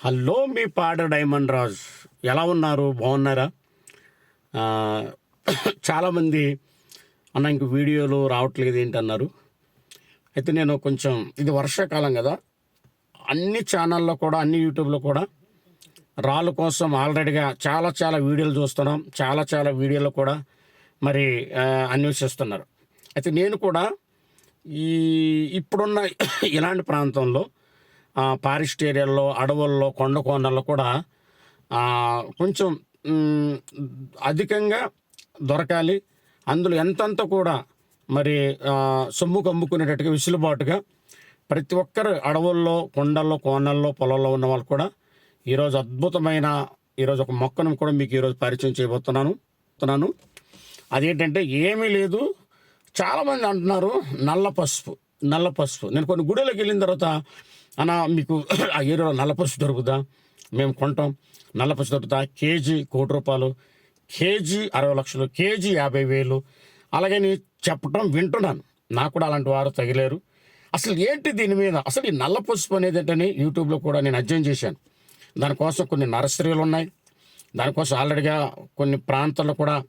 Hello మీ పాడ diamond Raj. ఎలా ఉన్నారు? బాగున్నారా? చాలామంది అన్న ఇంక వీడియోలు రావట్లేదు ఏంటన్నారు. అయితే నేను కొంచెం ఇది వర్షాకాలం కదా. అన్ని ఛానల్లో కూడా అన్ని యూట్యూబ్లో కూడా రాళ్ళ కోసం ఆల్రెడీగా చాలా చాలా వీడియోలు చూస్తున్నాం. చాలా చాలా వీడియోలు కూడా మరి అన్వేషిస్తున్నారు. అయితే నేను కూడా ఈ ఇప్పుడున్న ఇలాంటి ప్రాంతంలో ఫారెస్ట్ ఏరియాల్లో అడవుల్లో కొండ కోనల్లో కూడా కొంచెం అధికంగా దొరకాలి. అందులో ఎంతంత కూడా మరి సొమ్ము కమ్ముకునేటట్టుగా విసులుబాటుగా ప్రతి ఒక్కరు అడవుల్లో కొండల్లో కోనల్లో పొలాల్లో ఉన్న వాళ్ళు కూడా ఈరోజు అద్భుతమైన ఈరోజు ఒక మొక్కను కూడా మీకు ఈరోజు పరిచయం చేయబోతున్నాను చెప్తున్నాను అదేంటంటే ఏమీ లేదు. చాలామంది అంటున్నారు నల్ల పసుపు నల్ల పసుపు. నేను కొన్ని గుడిలోకి వెళ్ళిన తర్వాత అన్న మీకు ఆ ఏరియాలో నల్ల పసుపు దొరుకుదా మేము కొంటాం. నల్ల పసుపు దొరుకుతా? కేజీ కోటి రూపాయలు. కేజీ అరవై లక్షలు. కేజీ యాభై వేలు. అలాగే నేను చెప్పటం వింటున్నాను. నాకు కూడా అలాంటి వారు తగిలేరు. అసలు ఏంటి దీని మీద? అసలు ఈ నల్ల పసుపు అనేది ఏంటని యూట్యూబ్లో కూడా నేను అధ్యయనం చేశాను. దానికోసం కొన్ని నర్సరీలు ఉన్నాయి. దానికోసం ఆల్రెడీగా కొన్ని ప్రాంతాల్లో కూడా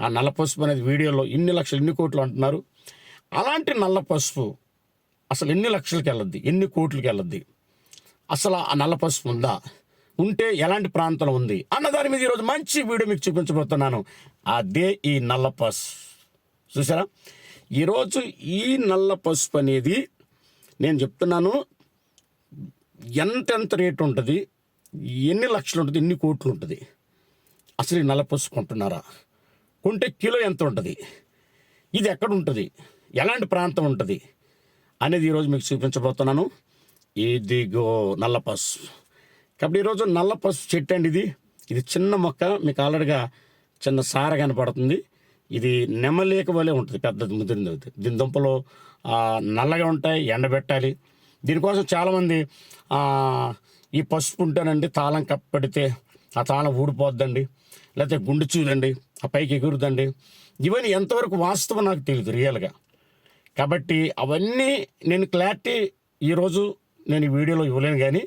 ఆ నల్ల పసుపు అనేది వీడియోలో ఇన్ని లక్షలు ఇన్ని కోట్లు అంటున్నారు. అలాంటి నల్ల పసుపు అసలు ఎన్ని లక్షలకి వెళ్ళద్ది? ఎన్ని కోట్లకి వెళ్ళద్ది? అసలు ఆ నల్ల పసుపు ఉందా? ఉంటే ఎలాంటి ప్రాంతంలో ఉంది? అన్న దాని మీద ఈరోజు మంచి వీడియో మీకు చూపించబోతున్నాను. అదే ఈ నల్ల పసుపు. చూసారా? ఈరోజు ఈ నల్ల పసుపు అనేది నేను చెప్తున్నాను ఎంతెంత రేటు ఉంటుంది? ఎన్ని లక్షలు ఉంటుంది? ఎన్ని కోట్లు ఉంటుంది? అసలు ఈ నల్ల పసుపు కొంటున్నారా? కొంటే కిలో ఎంత ఉంటుంది? ఇది ఎక్కడ ఉంటుంది? ఎలాంటి ప్రాంతం ఉంటుంది? అనేది ఈరోజు మీకు చూపించబోతున్నాను. ఇదిగో నల్ల పసుపు. కాబట్టి ఈరోజు నల్ల పసుపు చెట్టు అండి ఇది. ఇది చిన్న మొక్క మీకు ఆల్రెడీగా చిన్న సార కనపడుతుంది. ఇది నెమలేక వలె ఉంటుంది పెద్దది ముదిరింది అవుతుంది దీని దుంపలు నల్లగా ఉంటాయి ఎండబెట్టాలి దీనికోసం చాలామంది ఈ పసుపు ఉంటేనండి తాళం కప్పడితే ఆ తాళం ఊడిపోద్దండి. లేకపోతే గుండు చూడండి ఆ పైకి ఎగురుదండి. ఇవన్నీ ఎంతవరకు వాస్తవం నాకు తెలియదు రియల్గా కాబట్టి అవన్నీ నేను క్లారిటీ ఈరోజు నేను ఈ వీడియోలో ఇవ్వలేను కానీ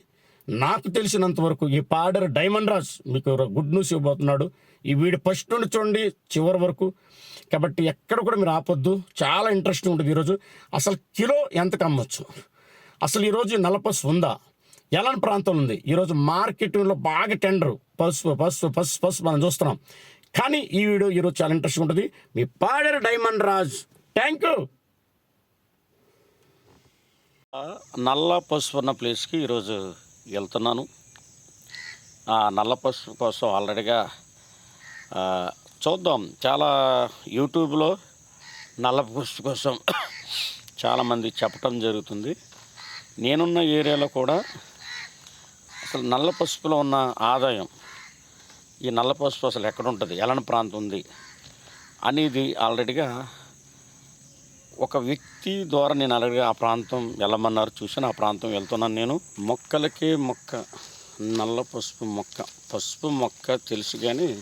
నాకు తెలిసినంత వరకు ఈ పాడర్ డైమండ్ రాజ్ మీకు గుడ్ న్యూస్ ఇవ్వబోతున్నాడు. ఈ వీడియో ఫస్ట్ నుండి చూడండి చివరి వరకు. కాబట్టి ఎక్కడ కూడా మీరు ఆపొద్దు. చాలా ఇంట్రెస్టింగ్ ఉంటుంది ఈరోజు. అసలు కిలో ఎంతకు కమ్మొచ్చు అసలు ఈరోజు నలపస్ ఉందా? ఎలాంటి ప్రాంతం ఉంది? ఈరోజు మార్కెటింగ్లో బాగా టెండర్. పసుపు పసుపు పసుపు పసుపు మనం చూస్తున్నాం. కానీ ఈ వీడియో ఈరోజు చాలా ఇంట్రెస్టింగ్ ఉంటుంది. మీ Paderu diamond Raj. Thank you నల్ల పసుపు ఉన్న ప్లేస్కి ఈరోజు వెళ్తున్నాను. ఆ నల్ల పసుపు కోసం ఆల్రెడీగా చూద్దాం. చాలా యూట్యూబ్లో నల్ల పసుపు కోసం చాలామంది చెప్పటం జరుగుతుంది. నేనున్న ఏరియాలో కూడా అసలు నల్ల పసుపులో ఉన్న ఆదాయం ఈ నల్ల పసుపు అసలు ఎక్కడ ఉంటుంది? ఎలాంటి ప్రాంతం ఉంది? అనేది ఆల్రెడీగా ఒక వ్యక్తి ద్వారా నేను అలాగే ఆ ప్రాంతం వెళ్ళమన్నారు చూసాను ఆ ప్రాంతం వెళ్తున్నాను నేను. మొక్కలకే మొక్క నల్ల పసుపు మొక్క. పసుపు మొక్క తెలుసు కానీ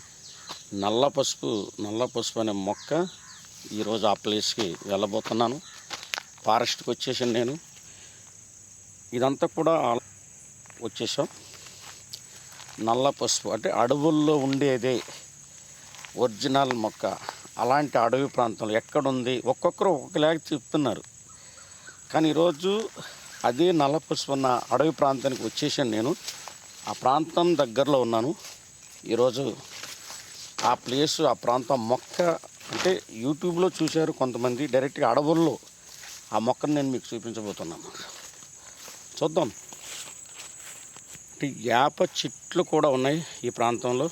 నల్ల పసుపు నల్ల పసుపు అనే మొక్క ఈరోజు ఆ ప్లేస్కి వెళ్ళబోతున్నాను. ఫారెస్ట్కి వచ్చేసాను నేను. ఇదంతా కూడా వచ్చేసాం. నల్ల పసుపు అంటే అడవుల్లో ఉండేదే ఒరిజినల్ మొక్క. అలాంటి అడవి ప్రాంతంలో ఎక్కడుంది? ఒక్కొక్కరు ఒక్కొక్కలాగా చెప్తున్నారు. కానీ ఈరోజు అదే నల్ల పసుపు ఉన్న అడవి ప్రాంతానికి వచ్చేసాను నేను. ఆ ప్రాంతం దగ్గరలో ఉన్నాను. ఈరోజు ఆ ప్లేస్ ఆ ప్రాంతం మొక్క అంటే యూట్యూబ్లో చూశారు కొంతమంది డైరెక్ట్గా అడవుల్లో ఆ మొక్కను నేను మీకు చూపించబోతున్నాను. చూద్దాం. అంటే యాప చెట్లు కూడా ఉన్నాయి ఈ ప్రాంతంలో.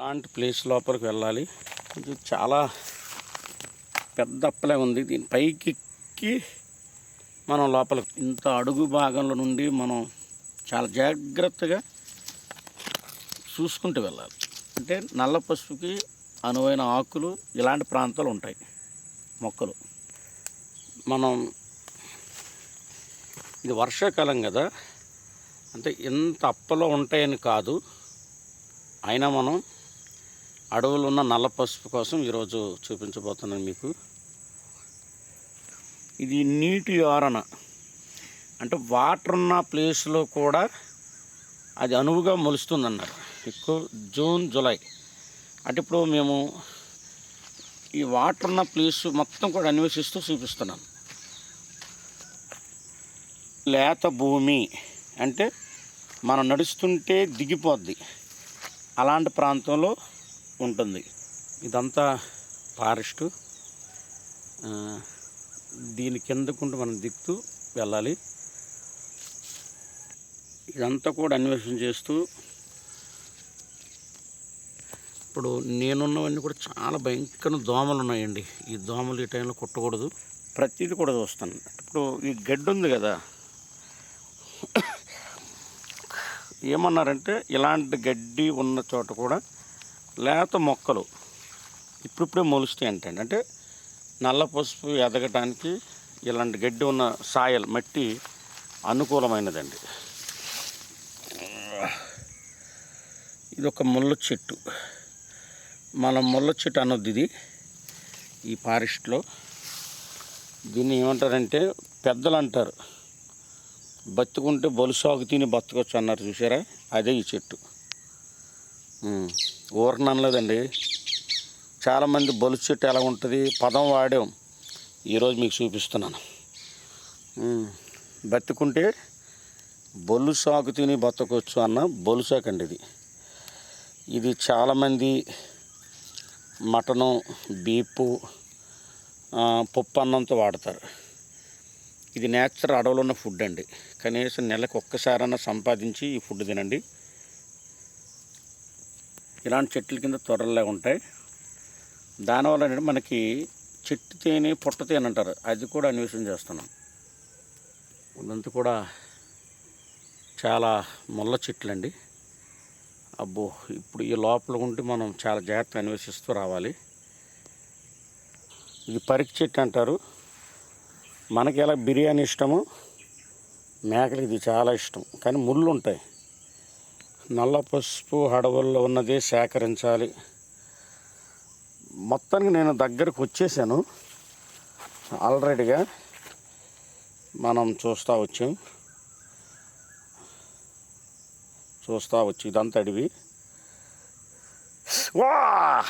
అలాంటి ప్లేస్ లోపలికి వెళ్ళాలి. కొంచెం చాలా పెద్ద అప్పలే ఉంది. దీని పైకి ఎక్కి మనం లోపల ఇంత అడుగు భాగంలో నుండి మనం చాలా జాగ్రత్తగా చూసుకుంటూ వెళ్ళాలి. అంటే నల్ల పసుపుకి అనువైన ఆకులు ఇలాంటి ప్రాంతాలు ఉంటాయి. మొక్కలు. మనం ఇది వర్షాకాలం కదా. అంటే ఇంత అప్పలో ఉంటాయని కాదు. అయినా మనం అడవులు ఉన్న నల్ల పసుపు కోసం ఈరోజు చూపించబోతున్నాను మీకు. ఇది నీటి ఆరణ. అంటే వాటర్ ఉన్న ప్లేస్లో కూడా అది అనువుగా మొలుస్తుంది అన్నారు ఎక్కువ జూన్ జూలై. అంటే ఇప్పుడు మేము ఈ వాటర్ ఉన్న ప్లేస్ మొత్తం కూడా అన్వేషిస్తూ చూపిస్తున్నాను లేత భూమి అంటే మనం నడుస్తుంటే దిగిపోద్ది. అలాంటి ప్రాంతంలో ఉంటుంది. ఇదంతా ఫారెస్టు. దీని కిందకుంటూ మనం దిక్కుతూ వెళ్ళాలి. ఇదంతా కూడా అన్వేషణ చేస్తూ ఇప్పుడు నేనున్నవన్నీ కూడా చాలా భయంకర దోమలు ఉన్నాయండి. ఈ దోమలు ఈ టైంలో కుట్టకూడదు. ప్రతిదీ కూడా చూస్తాను. ఇప్పుడు ఈ గడ్డి ఉంది కదా. ఏమన్నారంటే ఇలాంటి గడ్డి ఉన్న చోట కూడా లేత మొక్కలు ఇప్పుడిప్పుడే మొలుస్తాయి అంటే అంటే నల్ల పసుపు ఎదగటానికి ఇలాంటి గడ్డి ఉన్న సాయల్ మట్టి అనుకూలమైనదండి. ఇది ఒక ముళ్ళ చెట్టు. మన ముళ్ళ చెట్టు అన్నది ఇది ఈ ఫారెస్ట్లో. దీన్ని ఏమంటారంటే పెద్దలు అంటారు బతుకుంటే బొలుసాగు తిని బతకొచ్చు అన్నారు చూసారా? అదే ఈ చెట్టు. ఉమ్, లేదండి అనలేదండి. చాలామంది బొలుసు చెట్టు ఎలా ఉంటుంది పదం వాడాం. ఈరోజు మీకు చూపిస్తున్నాను. బతుకుంటే బొల్లు సాకు తిని బతకొచ్చు అన్న బొలుసాకండి ఇది. ఇది చాలామంది మటను బీపు పప్పు అన్నంతో వాడతారు. ఇది నేచురల్ అడవులు ఉన్న ఫుడ్ అండి. కనీసం నెలకు ఒక్కసారన్నా సంపాదించి ఈ ఫుడ్ తినండి. ఇలాంటి చెట్ల కింద త్వరలే ఉంటాయి. దానివల్ల మనకి చెట్టు తేనె పుట్ట తేనె అంటారు. అది కూడా అన్వేషణ చేస్తున్నాం. ఇదంతా కూడా చాలా ముళ్ళ చెట్లండి. అబ్బో ఇప్పుడు ఈ లోపల ఉంటే మనం చాలా జాగ్రత్తగా అన్వేషిస్తూ రావాలి. ఇది పరికి చెట్టు అంటారు. మనకి ఎలా బిర్యానీ ఇష్టమో మేకలకి ఇది చాలా ఇష్టం. కానీ ముళ్ళు ఉంటాయి. నల్ల పసుపు అడవుల్లో ఉన్నది సేకరించాలి. మొత్తానికి నేను దగ్గరకు వచ్చేసాను. ఆల్రెడీగా మనం చూస్తూ వచ్చాం. చూస్తూ వచ్చి ఇదంతా అడివి. వా!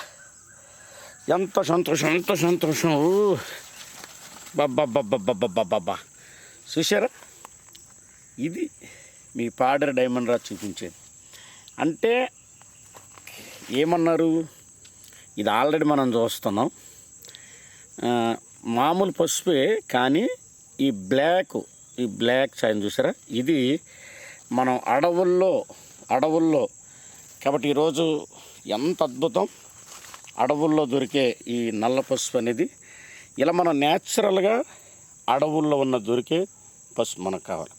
ఎంత సంతోషం ఎంత సంతోషం. బబ్బబ్బబ్బబ్బబ్బబ్బబ్బా చూసారా ఇది మీ పాడర్ డైమండ్ రా చూపించేది. అంటే ఏమన్నారు? ఇది ఆల్రెడీ మనం చూస్తున్నాం. మామూలు పసుపే కానీ ఈ బ్లాక్ ఈ బ్లాక్ చాయ్ చూసారా? ఇది మనం అడవుల్లో అడవుల్లో కాబట్టి ఈరోజు ఎంత అద్భుతం. అడవుల్లో దొరికే ఈ నల్ల పసుపు అనేది ఇలా మనం న్యాచురల్గా అడవుల్లో ఉన్న దొరికే పసుపు మనకు కావాలి.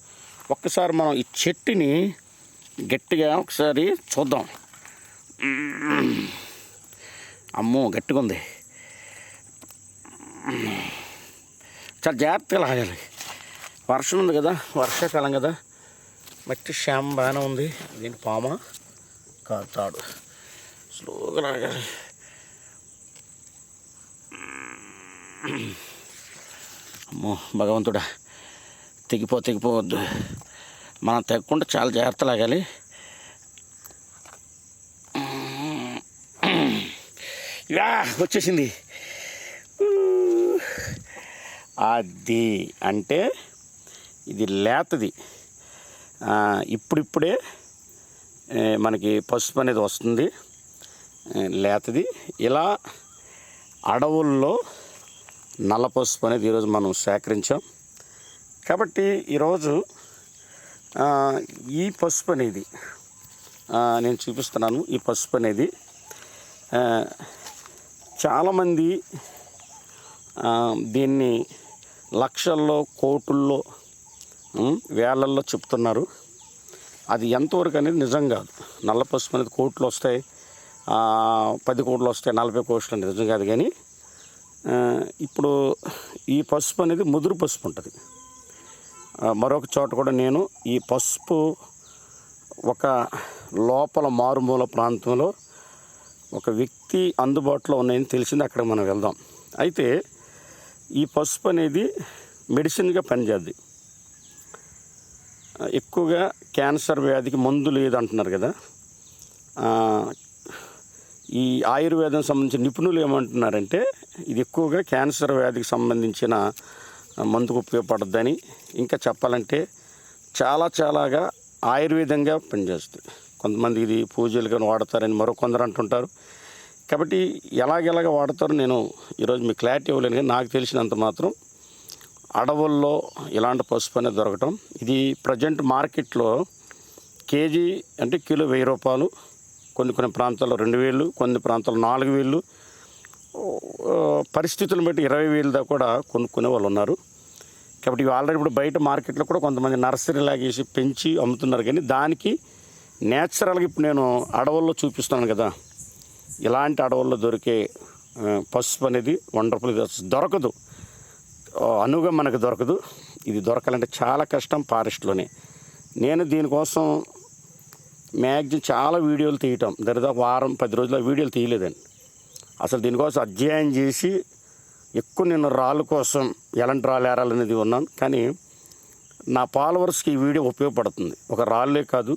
ఒక్కసారి మనం ఈ చెట్టుని గట్టిగా ఒకసారి చూద్దాం. అమ్మో గట్టిగా ఉంది. చాలా జాగ్రత్తగా లాగాలి. వర్షం ఉంది కదా వర్షాకాలం కదా. మట్టి శ్యామ్ బాగానే ఉంది. దీని పామ కాదు తాడు స్లోగా లాగాలి. అమ్మో భగవంతుడా తెగిపో తెగిపోవద్దు. మనం తెగకుండా చాలా జాగ్రత్త లాగాలి యా వచ్చేసింది. అది అంటే ఇది లేతది. ఇప్పుడిప్పుడే మనకి పసుపు అనేది వస్తుంది. లేతది. ఇలా అడవుల్లో నల్ల పసుపు అనేది ఈరోజు మనం సేకరించాం. కాబట్టి ఈరోజు ఈ పసుపు అనేది నేను చూపిస్తున్నాను ఈ పసుపు అనేది చాలామంది దీన్ని లక్షల్లో కోటుల్లో వేలల్లో చెప్తున్నారు. అది ఎంతవరకు అనేది నిజం కాదు. నల్ల పసుపు అనేది కోట్లు వస్తాయి. పది కోట్లు వస్తాయి నలభై కోట్లు అనేది నిజం కాదు కానీ ఇప్పుడు ఈ పసుపు అనేది ముదురు పసుపు ఉంటుంది. మరొక చోట కూడా నేను ఈ పసుపు ఒక లోపల మారుమూల ప్రాంతంలో ఒక వ్యక్తి అందుబాటులో ఉన్నాయని తెలిసింది. అక్కడ మనం వెళ్దాం. అయితే ఈ పసుపు అనేది మెడిసిన్గా పనిచేద్ది ఎక్కువగా క్యాన్సర్ వ్యాధికి మందు లేదు అంటున్నారు కదా. ఈ ఆయుర్వేదం సంబంధించిన నిపుణులు ఏమంటున్నారంటే ఇది ఎక్కువగా క్యాన్సర్ వ్యాధికి సంబంధించిన మందుకు ఉపయోగపడద్దని ఇంకా చెప్పాలంటే చాలా చాలాగా ఆయుర్వేదంగా పనిచేస్తుంది. కొంతమంది ఇది పూజలుగా వాడతారని మరో కొందరు అంటుంటారు. కాబట్టి ఎలాగెలాగ వాడతారో నేను ఈరోజు మీకు క్లారిటీ ఇవ్వలేను కానీ నాకు తెలిసినంత మాత్రం అడవుల్లో ఇలాంటి పసుపు అనేది దొరకటం. ఇది ప్రజెంట్ మార్కెట్లో కేజీ అంటే కిలో వెయ్యి రూపాయలు. కొన్ని కొన్ని ప్రాంతాల్లో రెండు వేలు కొన్ని ప్రాంతాల్లో నాలుగు వేలు. పరిస్థితులను బట్టి ఇరవై వేలు దాకా కూడా కొనుక్కునే వాళ్ళు ఉన్నారు. కాబట్టి ఇవి ఆల్రెడీ ఇప్పుడు బయట మార్కెట్లో కూడా కొంతమంది నర్సరీ లాగేసి పెంచి అమ్ముతున్నారు. కానీ దానికి నేచురల్గా ఇప్పుడు నేను అడవుల్లో చూపిస్తున్నాను కదా. ఇలాంటి అడవుల్లో దొరికే పసుపు అనేది వండర్ఫుల్ దొరకదు. అనువుగా మనకు దొరకదు. ఇది దొరకాలంటే చాలా కష్టం ఫారెస్ట్లోనే. నేను దీనికోసం మ్యాక్సిమం చాలా వీడియోలు తీయటం. దరిదాపు వారం పది రోజుల వీడియోలు తీయలేదండి. అసలు దీనికోసం అధ్యయనం చేసి ఎక్కువ నేను రాళ్ళ కోసం ఎలాంటి రాళ్ళు ఏరాలనేది ఉన్నాను. కానీ నా ఫాలోవర్స్కి ఈ వీడియో ఉపయోగపడుతుంది. ఒక రాళ్ళే కాదు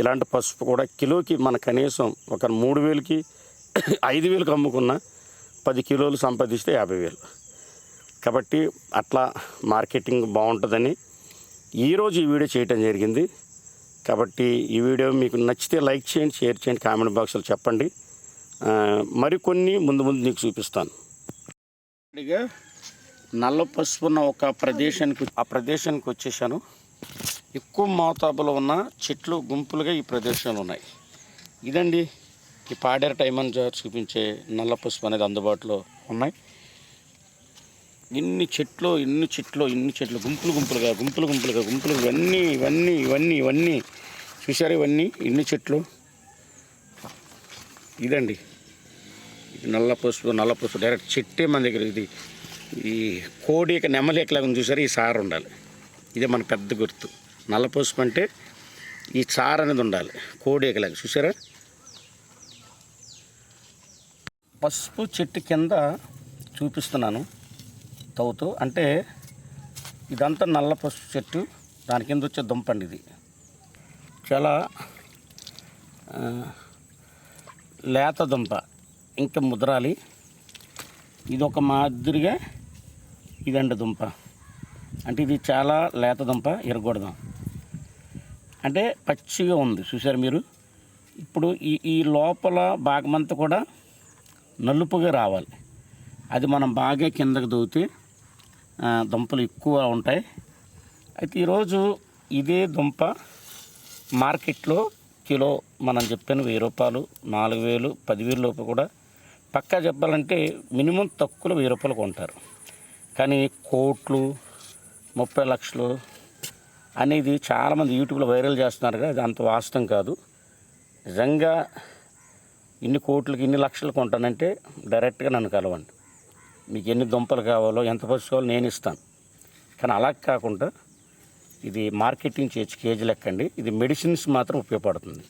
ఇలాంటి పసుపు కూడా కిలోకి మన కనీసం ఒక మూడు వేలకి ఐదు వేలకు అమ్ముకున్న పది కిలోలు సంపాదిస్తే యాభై వేలు. కాబట్టి అట్లా మార్కెటింగ్ బాగుంటుందని ఈరోజు ఈ వీడియో చేయటం జరిగింది. కాబట్టి ఈ వీడియో మీకు నచ్చితే లైక్ చేయండి షేర్ చేయండి కామెంట్ బాక్స్లో చెప్పండి. మరికొన్ని ముందు ముందు నీకు చూపిస్తాను. నల్ల పసుపు ఉన్న ఒక ప్రదేశానికి ఆ ప్రదేశానికి వచ్చేసాను. ఎక్కువ మోతాబులో ఉన్న చెట్లు గుంపులుగా ఈ ప్రదేశంలో ఉన్నాయి. ఇదండి ఈ పాడేరు టైం అని చూపించే నల్ల పసుపు అనేది అందుబాటులో ఉన్నాయి. ఇన్ని చెట్లు ఇన్ని చెట్లు ఇన్ని చెట్లు గుంపులు గుంపులుగా గుంపులు గుంపులుగా గుంపులు ఇవన్నీ ఇవన్నీ ఇవన్నీ ఇవన్నీ. చూసారు ఇవన్నీ? ఇన్ని చెట్లు. ఇదండి. ఇది నల్ల పసుపు నల్ల పసుపు డైరెక్ట్ చెట్టే మన దగ్గర ఇది. ఈ కోడి యొక్క నెమలి ఎక్కలాగా చూసారు? ఈ సారు ఉండాలి. ఇదే మన పెద్ద గుర్తు. నల్ల పసుపు అంటే ఈ చారు అనేది ఉండాలి. కోడి ఎక్కలాగా చూసారా? పసుపు చెట్టు కింద చూపిస్తున్నాను తవ్వుతూ. అంటే ఇదంతా నల్ల పసుపు చెట్టు. దాని కింద వచ్చే దుంపండి ఇది. చాలా లేత దుంప. ఇంకా ముద్రాలి. ఇది ఒక మాదిరిగా ఇదండి దుంప. అంటే ఇది చాలా లేత దుంప ఎరగొడదాం అంటే పచ్చిగా ఉంది చూసారు మీరు? ఇప్పుడు ఈ ఈ లోపల భాగమంతా కూడా నలుపుగా రావాలి. అది మనం బాగా కిందకు దూతే దుంపలు ఎక్కువ ఉంటాయి. అయితే ఈరోజు ఇదే దుంప మార్కెట్లో కిలో మనం చెప్పిన వెయ్యి రూపాయలు నాలుగు వేలు పదివేలు లోపు కూడా పక్కా చెప్పాలంటే మినిమం తక్కువలో వెయ్యి రూపాయలు కొంటారు. కానీ కోట్లు ముప్పై లక్షలు అనేది చాలామంది యూట్యూబ్లో వైరల్ చేస్తున్నారు కదా అది అంత వాస్తవం కాదు. నిజంగా ఇన్ని కోట్లకి ఇన్ని లక్షలు కొంటానంటే డైరెక్ట్గా నన్ను కలవండి. మీకు ఎన్ని దుంపలు కావాలో ఎంత పసుపు కావాలో నేను ఇస్తాను. కానీ అలా కాకుండా ఇది మార్కెటింగ్ చేసి కేజీ లెక్కండి. ఇది మెడిసిన్స్ మాత్రం ఉపయోగపడుతుంది.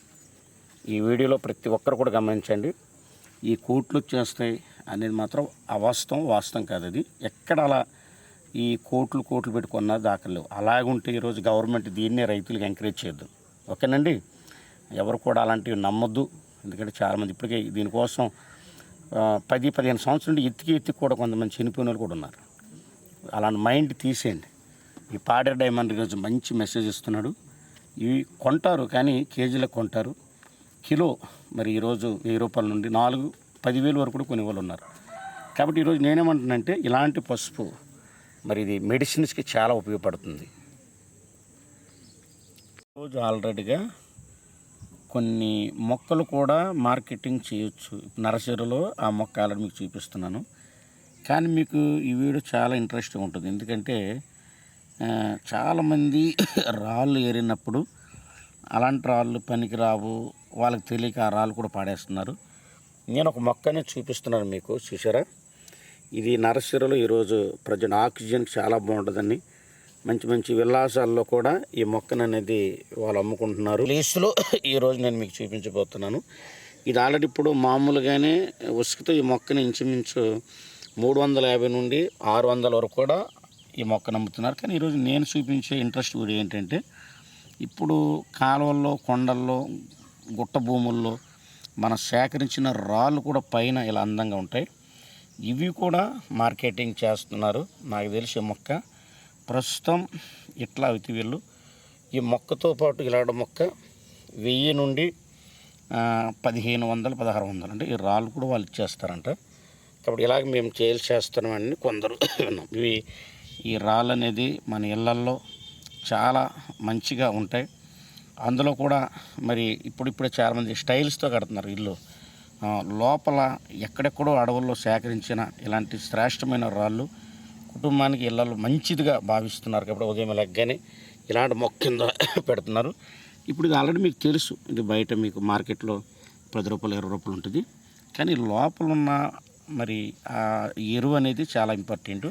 ఈ వీడియోలో ప్రతి ఒక్కరు కూడా గమనించండి. ఈ కోట్లు వచ్చేస్తాయి అనేది మాత్రం అవాస్తవం వాస్తవం కాదు అది. ఎక్కడ అలా ఈ కోట్లు కోట్లు పెట్టుకున్న దాఖలు అలాగుంటే ఈరోజు గవర్నమెంట్ దీన్నే రైతులకు ఎంకరేజ్ చేయొద్దు. ఓకేనండి? ఎవరు కూడా అలాంటివి నమ్మొద్దు. ఎందుకంటే చాలామంది ఇప్పటికే దీనికోసం పది పదిహేను సంవత్సరాల నుండి ఎత్తికి ఎత్తికి కూడా కొంతమంది చనిపోయిన వాళ్ళు కూడా ఉన్నారు. అలాంటి మైండ్ తీసేయండి. ఈ పాడేరు డైమండ్ ఈరోజు మంచి మెసేజ్ ఇస్తున్నాడు. ఇవి కొంటారు కానీ కేజీలకు కొంటారు. కిలో మరి ఈరోజు వెయ్యి రూపాయల నుండి నాలుగు పదివేలు వరకు కూడా కొనేవాళ్ళు ఉన్నారు. కాబట్టి ఈరోజు నేనేమంటున్నానంటే ఇలాంటి పసుపు మరి ఇది మెడిసిన్స్కి చాలా ఉపయోగపడుతుంది. రోజు ఆల్రెడీగా కొన్ని మొక్కలు కూడా మార్కెటింగ్ చేయొచ్చు. నర్సరీలో ఆ మొక్క ఆల్రెడీ మీకు చూపిస్తున్నాను. కానీ మీకు ఈ వీడియో చాలా ఇంట్రెస్టింగ్ ఉంటుంది. ఎందుకంటే చాలామంది రాళ్ళు ఏరినప్పుడు అలాంటి రాళ్ళు పనికి రావు వాళ్ళకి తెలియక ఆ రాళ్ళు కూడా పాడేస్తున్నారు. నేను ఒక మొక్కని చూపిస్తున్నాను మీకు చూసారా ఇది నరసిరలో ఈరోజు ప్రజెంట్ ఆక్సిజన్ చాలా బాగుంటుందని మంచి మంచి విలాసాల్లో కూడా ఈ మొక్కను అనేది వాళ్ళు అమ్ముకుంటున్నారు. లీస్లో ఈరోజు నేను మీకు చూపించబోతున్నాను. ఇది ఆల్రెడీ ఇప్పుడు మామూలుగానే ఉసుకుతో ఈ మొక్కని ఇంచుమించు మూడు వందల యాభై నుండి ఆరు వందల వరకు కూడా ఈ మొక్కను అమ్ముతున్నారు. కానీ ఈరోజు నేను చూపించే ఇంట్రెస్ట్ వీడియో ఏంటంటే ఇప్పుడు కాలువల్లో కొండల్లో గుట్ట భూముల్లో మనం సేకరించిన రాళ్ళు కూడా పైన ఇలా అందంగా ఉంటాయి. ఇవి కూడా మార్కెటింగ్ చేస్తున్నారు. నాకు తెలిసే మొక్క. ప్రస్తుతం ఇట్లా అవుతుంది వీళ్ళు. ఈ మొక్కతో పాటు ఇలాంటి మొక్క వెయ్యి నుండి పదిహేను వందలు పదహారు వందలు. అంటే ఈ రాళ్ళు కూడా వాళ్ళు ఇచ్చేస్తారంట. కాబట్టి ఇలాగ మేము చేయాల్సి చేస్తున్నామని కొందరు విన్నాం. ఇవి ఈ రాళ్ళు అనేది మన ఇళ్ళల్లో చాలా మంచిగా ఉంటాయి. అందులో కూడా మరి ఇప్పుడిప్పుడే చాలామంది స్టైల్స్తో కడుతున్నారు ఇల్లు. లోపల ఎక్కడెక్కడో అడవుల్లో సేకరించిన ఇలాంటి శ్రేష్టమైన రాళ్ళు కుటుంబానికి ఇళ్ళల్లో మంచిదిగా భావిస్తున్నారు కాబట్టి ఉదయం లెగ్గని ఇలాంటి మొక్క కింద పెడుతున్నారు. ఇప్పుడు ఇది ఆల్రెడీ మీకు తెలుసు. ఇది బయట మీకు మార్కెట్లో పది రూపాయలు ఇరవై రూపాయలు ఉంటుంది. కానీ లోపల ఉన్న మరి ఆ ఎరువు అనేది చాలా ఇంపార్టెంట్.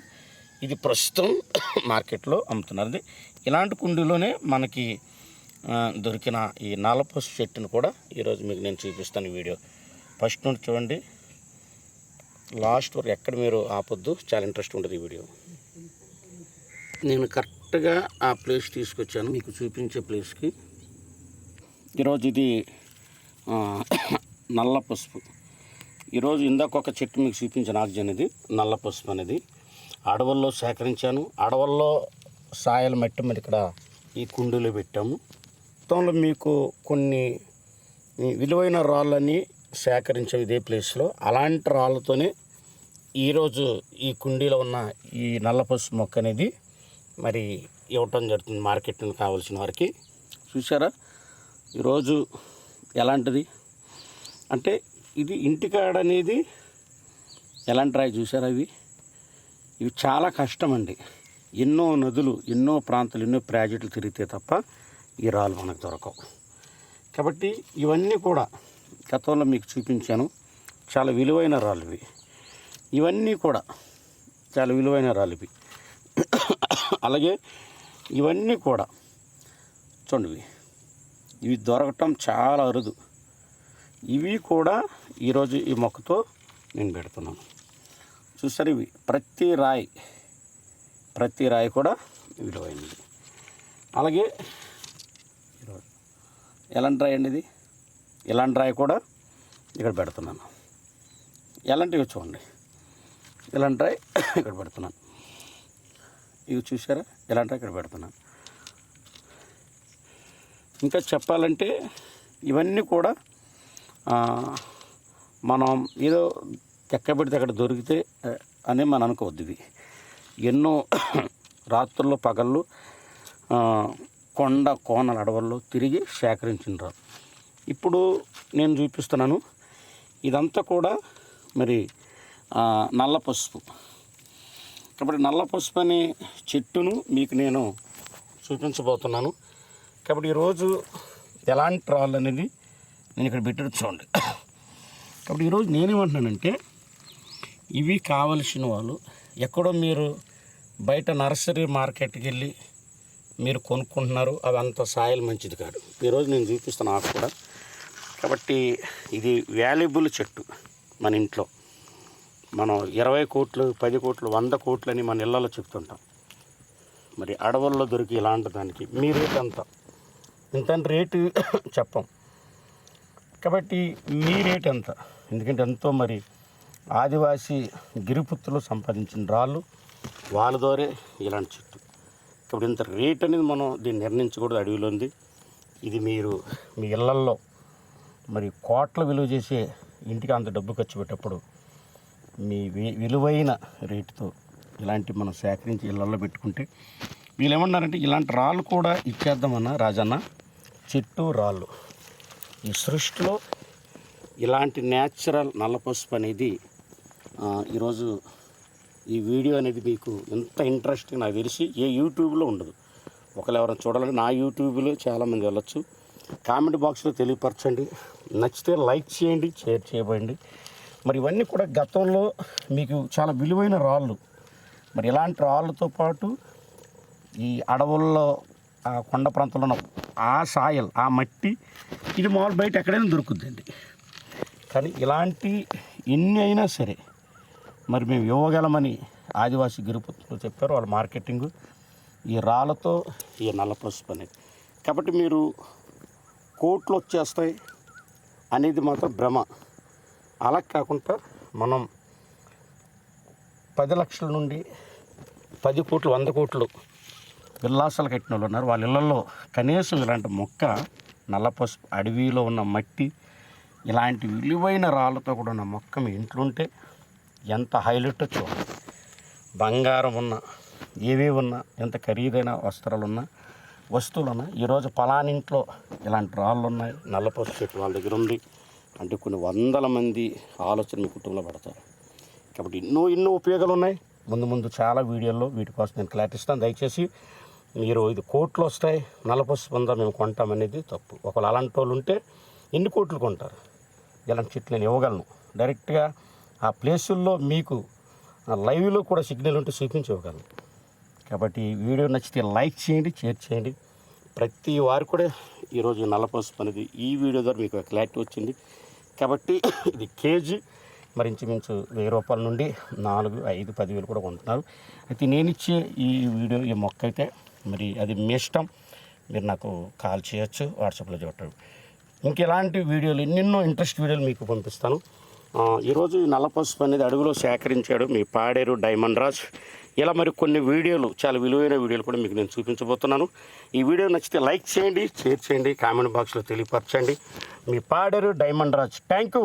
ఇది ప్రస్తుతం మార్కెట్లో అమ్ముతున్నారు. ఇది ఇలాంటి కుండీలోనే మనకి దొరికిన ఈ నల్లపసు చెట్టును కూడా ఈరోజు మీకు నేను చూపిస్తాను ఈ వీడియో. ఫస్ట్ నుండి చూడండి. లాస్ట్ వరకు ఎక్కడ మీరు ఆపొద్దు. చాలా ఇంట్రెస్ట్ ఉంటుంది ఈ వీడియో. నేను కరెక్ట్గా ఆ ప్లేస్ తీసుకొచ్చాను మీకు చూపించే ప్లేస్కి. ఈరోజు ఇది నల్ల పసుపు ఈరోజు ఇందాక ఒక చెట్టు మీకు చూపించిన ఆక్సిజన్ ఇది నల్ల పసుపు అనేది. అడవుల్లో సేకరించాను. అడవుల్లో సాయల మట్టి మీద ఇక్కడ ఈ కుండీలో పెట్టాము. మొత్తంలో మీకు కొన్ని విలువైన రాళ్ళని సేకరించాం ఇదే ప్లేస్లో. అలాంటి రాళ్ళతోనే ఈరోజు ఈ కుండీలో ఉన్న ఈ నల్ల పసుపు మొక్క అనేది మరి ఇవ్వటం జరుగుతుంది మార్కెట్కి కావాల్సిన వారికి. చూసారా ఈరోజు ఎలాంటిది? అంటే ఇది ఇంటికాడ అనేది ఎలాంటి రాయి చూసారా ఇవి? ఇవి చాలా కష్టం అండి. ఎన్నో నదులు ఎన్నో ప్రాంతాలు ఎన్నో ప్రాజెక్టులు తిరిగితే తప్ప ఈ రాళ్ళు మనకు దొరకవు. కాబట్టి ఇవన్నీ కూడా గతంలో మీకు చూపించాను. చాలా విలువైన రాళ్ళు ఇవి ఇవన్నీ కూడా చాలా విలువైన రాళ్ళు ఇవి అలాగే ఇవన్నీ కూడా చూడండి ఇవి దొరకటం చాలా అరుదు. ఇవి కూడా ఈరోజు ఈ మొక్కతో నేను పెడుతున్నాను. చూసారు ఇవి? ప్రతి రాయి ప్రతి రాయి కూడా విలువైనది. అలాగే ఎలాంటి రాయి అండి ఇది? ఇలాంటి రాయి కూడా ఇక్కడ పెడుతున్నాను. ఎలాంటివి చూడండి. ఇలాంటి రాయి ఇక్కడ పెడుతున్నాను. ఇవి చూసారా ఇలాంటి రాయి ఇక్కడ పెడుతున్నాను. ఇంకా చెప్పాలంటే ఇవన్నీ కూడా మనం ఏదో ఎక్కడ పెడితే అక్కడ దొరికితే అని మనం అనుకోవద్దు ఇవి. ఎన్నో రాత్రులు పగళ్ళు కొండ కోనల అడవుల్లో తిరిగి సేకరించినారు ఇప్పుడు నేను చూపిస్తున్నాను. ఇదంతా కూడా మరి నల్ల పసుపు. కాబట్టి నల్ల పసుపు అనే చెట్టును మీకు నేను చూపించబోతున్నాను. కాబట్టి ఈరోజు ఎలాంటి రాళ్ళు అనేది నేను ఇక్కడ పెట్టి చూడండి. కాబట్టి ఈరోజు నేనేమంటున్నానంటే ఇవి కావలసిన వాళ్ళు ఎక్కడో మీరు బయట నర్సరీ మార్కెట్కి వెళ్ళి మీరు కొనుక్కుంటున్నారు అవి అంత సాయిల్ మంచిది కాదు. ఈరోజు నేను చూపిస్తాను ఆకు కూడా. కాబట్టి ఇది వాల్యుబుల్ చెట్టు మన ఇంట్లో. మనం ఇరవై కోట్లు పది కోట్లు వంద కోట్లు అని మన ఇళ్ళలో చెప్తుంటాం. మరి అడవుల్లో దొరికి ఇలాంటి దానికి మీ రేట్ ఎంత? ఇంత రేటు చెప్పం. కాబట్టి మీ రేట్ ఎంత? ఎందుకంటే ఎంతో మరి ఆదివాసీ గిరిపుత్రులు సంపాదించిన రాళ్ళు వాళ్ళ ద్వారే ఇలాంటి చెట్టు. కాబట్టి ఇంత రేట్ అనేది మనం దీన్ని నిర్ణయించకూడదు అడవిలో ఉంది. ఇది మీరు మీ ఇళ్ళల్లో మరి కోట్ల విలువ చేసే ఇంటికి అంత డబ్బు ఖర్చు పెట్టేటప్పుడు మీ వి- విలువైన రేటుతో ఇలాంటి మనం సేకరించి ఇళ్ళల్లో పెట్టుకుంటే వీళ్ళు ఏమన్నారంటే ఇలాంటి రాళ్ళు కూడా ఇచ్చేద్దామన్న రాజన్న. చెట్టు రాళ్ళు. ఈ సృష్టిలో ఇలాంటి న్యాచురల్ నల్ల పసుపు అనేది ఈరోజు ఈ వీడియో అనేది మీకు ఎంత ఇంట్రెస్టింగ్ నాకు తెలిసి ఏ యూట్యూబ్లో ఉండదు. ఒకళ్ళు ఎవరైనా చూడాలంటే నా యూట్యూబ్లో చాలామంది వెళ్ళొచ్చు. కామెంట్ బాక్స్లో తెలియపరచండి. నచ్చితే లైక్ చేయండి షేర్ చేయబోయండి. మరి ఇవన్నీ కూడా గతంలో మీకు చాలా విలువైన రాళ్ళు. మరి ఇలాంటి రాళ్ళతో పాటు ఈ అడవుల్లో ఆ కొండ ప్రాంతంలో ఉన్న ఆ సాయల్ ఆ మట్టి ఇది మామూలు బయట ఎక్కడైనా దొరుకుద్దండి. కానీ ఇలాంటి ఎన్ని అయినా సరే మరి మేము ఇవ్వగలమని ఆదివాసీ గిరిపుత్రులు చెప్పారు. వాళ్ళ మార్కెటింగ్ ఈ రాళ్ళతో ఈ నల్ల పసుపు అనేది. కాబట్టి మీరు కోట్లు వచ్చేస్తాయి అనేది మాత్రం భ్రమ. అలా కాకుండా మనం పది లక్షల నుండి పది కోట్లు వంద కోట్లు విల్లాసాలు కట్టిన వాళ్ళు ఉన్నారు. వాళ్ళ ఇళ్ళల్లో కనీసం ఇలాంటి మొక్క నల్ల పసుపు అడవిలో ఉన్న మట్టి ఇలాంటి విలువైన రాళ్ళతో కూడా ఉన్న మొక్క మీ ఇంట్లో ఉంటే ఎంత హైలైట్ చూడండి బంగారం ఉన్న ఏవే ఉన్నా ఎంత ఖరీదైన వస్త్రాలు ఉన్నా వస్తువులు ఉన్నా ఈరోజు పలానింట్లో ఇలాంటి రాళ్ళు ఉన్నాయి నల్ల చెట్టు వాళ్ళ దగ్గర ఉంది. అంటే కొన్ని వందల మంది ఆలోచన మీ కుటుంబంలో పడతారు. కాబట్టి ఎన్నో ఎన్నో ఉపయోగాలు ఉన్నాయి. ముందు ముందు చాలా వీడియోల్లో వీటి కోసం నేను క్లారిటీ ఇస్తాను. దయచేసి మీరు ఇది కోట్లు వస్తాయి నలపసు పొందా మేము కొంటాం అనేది తప్పు. ఒకవేళ అలాంటి వాళ్ళు ఉంటే ఎన్ని కోట్లు కొంటారు? ఇలాంటి చెట్లు నేను ఇవ్వగలను. డైరెక్ట్గా ఆ ప్లేసుల్లో మీకు ఆ లైవ్లో కూడా సిగ్నల్ ఉంటే చూపించి కాబట్టి వీడియో నచ్చితే లైక్ చేయండి షేర్ చేయండి. ప్రతి వారు కూడా ఈరోజు నల్లపసుపు అనేది ఈ వీడియో ద్వారా మీకు క్లారిటీ వచ్చింది. కాబట్టి ఇది కేజీ మరి ఇంచుమించు వెయ్యి రూపాయల నుండి నాలుగు ఐదు పదివేలు కూడా కొంటున్నారు. అయితే నేను ఇచ్చే ఈ వీడియో ఈ మొక్క అయితే మరి అది మీ ఇష్టం. మీరు నాకు కాల్ చేయొచ్చు వాట్సాప్లో చూడటం ఇంకెలాంటి వీడియోలు ఎన్నెన్నో ఇంట్రెస్ట్ వీడియోలు మీకు పంపిస్తాను. ఈరోజు నల్ల పసుపు అనేది అడుగులో సేకరించాడు మీ పాడేరు డైమండ్ రాజ్. ఇలా మరి కొన్ని వీడియోలు చాలా విలువైన వీడియోలు కూడా మీకు నేను చూపించబోతున్నాను. ఈ వీడియో నచ్చితే లైక్ చేయండి షేర్ చేయండి కామెంట్ బాక్స్లో తెలియపరచండి. మీ Paderu diamond Raj. Thank you